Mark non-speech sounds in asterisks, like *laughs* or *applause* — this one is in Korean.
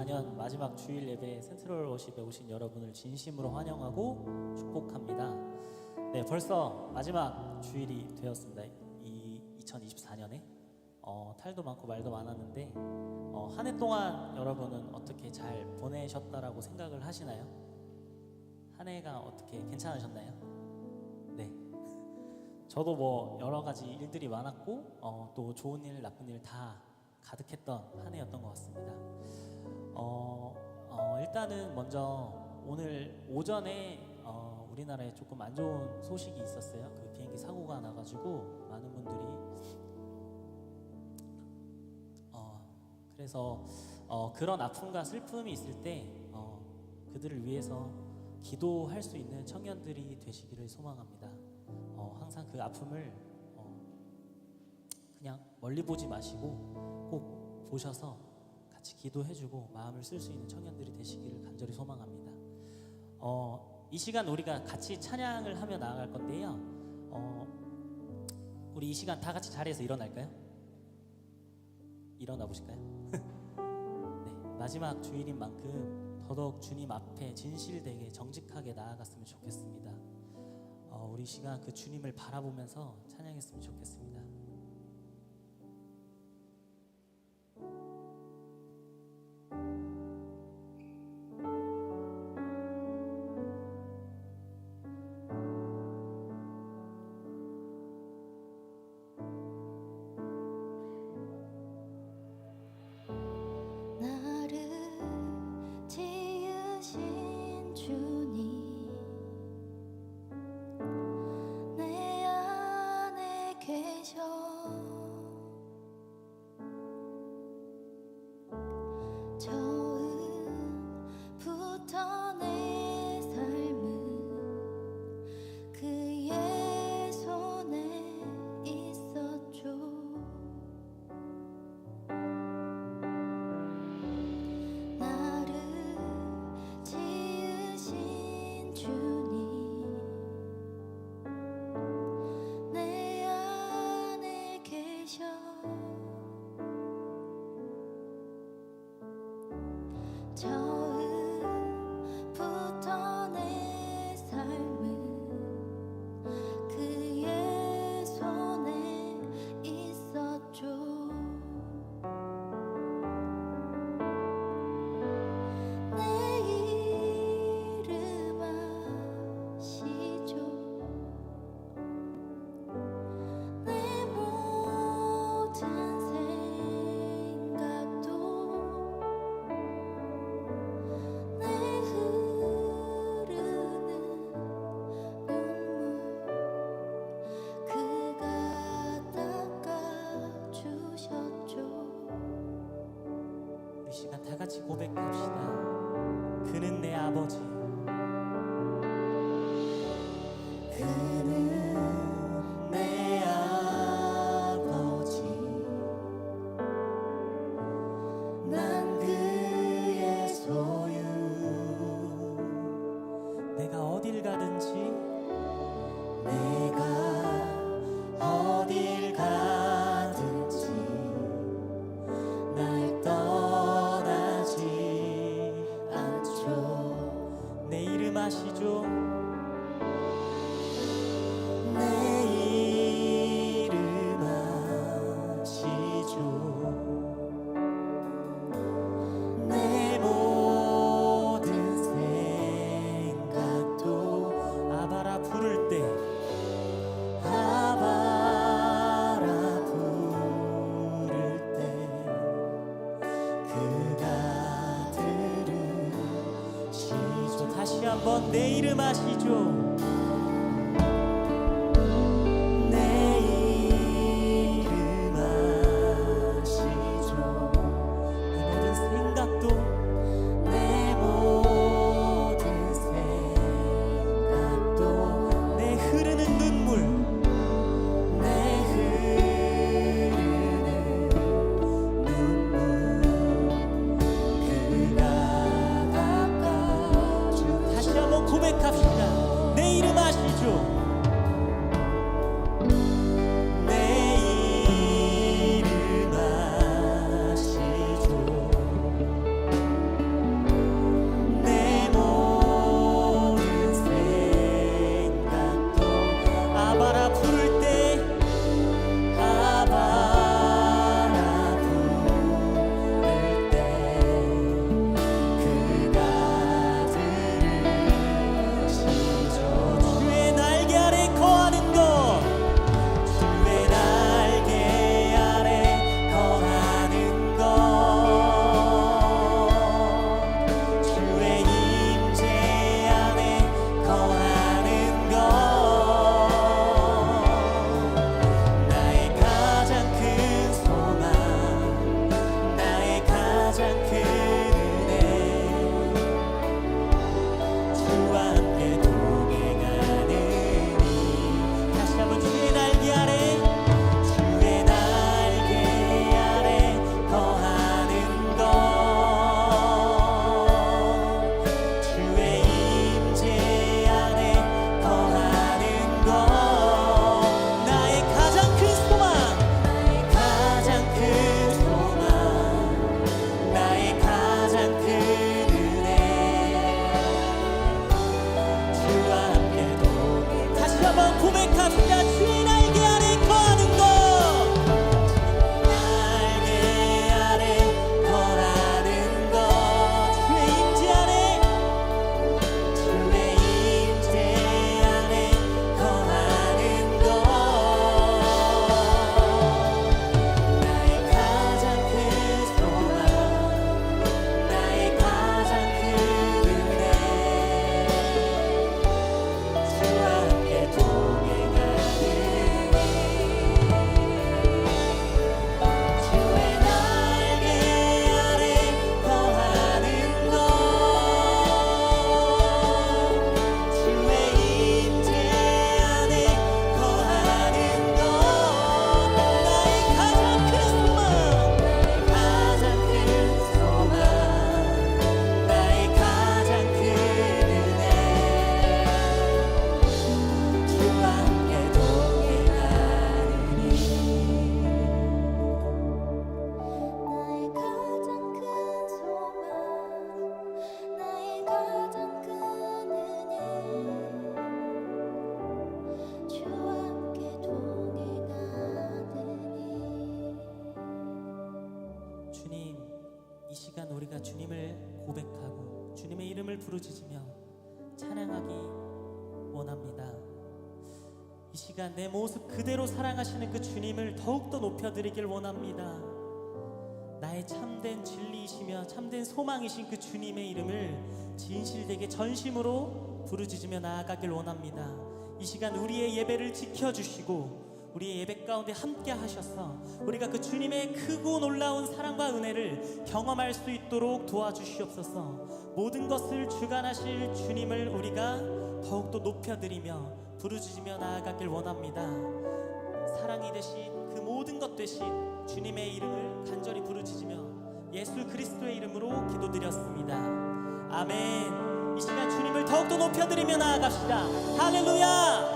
2024년 마지막 주일 예배 센트럴 워십에 오신 여러분을 진심으로 환영하고 축복합니다. 네, 벌써 마지막 주일이 되었습니다. 이 2024년에 어, 탈도 많고 말도 많았는데 어, 한 해 동안 여러분은 어떻게 잘 보내셨다라고 생각을 하시나요? 한 해가 어떻게 괜찮으셨나요? 네. 저도 뭐 여러 가지 일들이 많았고 어, 또 좋은 일, 나쁜 일 다 가득했던 한 해였던 것 같습니다. 어, 어, 일단은 먼저 오늘 오전에 어, 우리나라에 조금 안 좋은 소식이 있었어요. 그 비행기 사고가 나가지고 많은 분들이 어, 그래서 어, 그런 아픔과 슬픔이 있을 때 어, 그들을 위해서 기도할 수 있는 청년들이 되시기를 소망합니다. 어, 항상 그 아픔을 어, 그냥 멀리 보지 마시고 꼭 보셔서 같이 기도해주고 마음을 쓸 수 있는 청년들이 되시기를 간절히 소망합니다. 어, 이 시간 우리가 같이 찬양을 하며 나아갈 건데요. 어, 우리 이 시간 다 같이 자리에서 일어날까요? 일어나 보실까요? *laughs* 네, 마지막 주일인 만큼 더더욱 주님 앞에 진실되게 정직하게 나아갔으면 좋겠습니다. 어, 우리 시간 그 주님을 바라보면서 찬양했으면 좋겠습니다. 같이 고백합시다. 그는 내 아버지. 한번 내 이름 아시죠 이 시간 우리가 주님을 고백하고 주님의 이름을 부르짖으며 찬양하기 원합니다. 이 시간 내 모습 그대로 사랑하시는 그 주님을 더욱더 높여드리길 원합니다. 나의 참된 진리이시며 참된 소망이신 그 주님의 이름을 진실되게 전심으로 부르짖으며 나아가길 원합니다. 이 시간 우리의 예배를 지켜주시고 우리의 예배 가운데 함께 하셔서 우리가 그 주님의 크고 놀라운 사랑과 은혜를 경험할 수 있도록 도와주시옵소서. 모든 것을 주관하실 주님을 우리가 더욱더 높여드리며 부르짖으며 나아가길 원합니다. 사랑이 되신 그 모든 것 되신 주님의 이름을 간절히 부르짖으며 예수 그리스도의 이름으로 기도드렸습니다. 아멘. 이 시간 주님을 더욱더 높여드리며 나아갑시다. 할렐루야.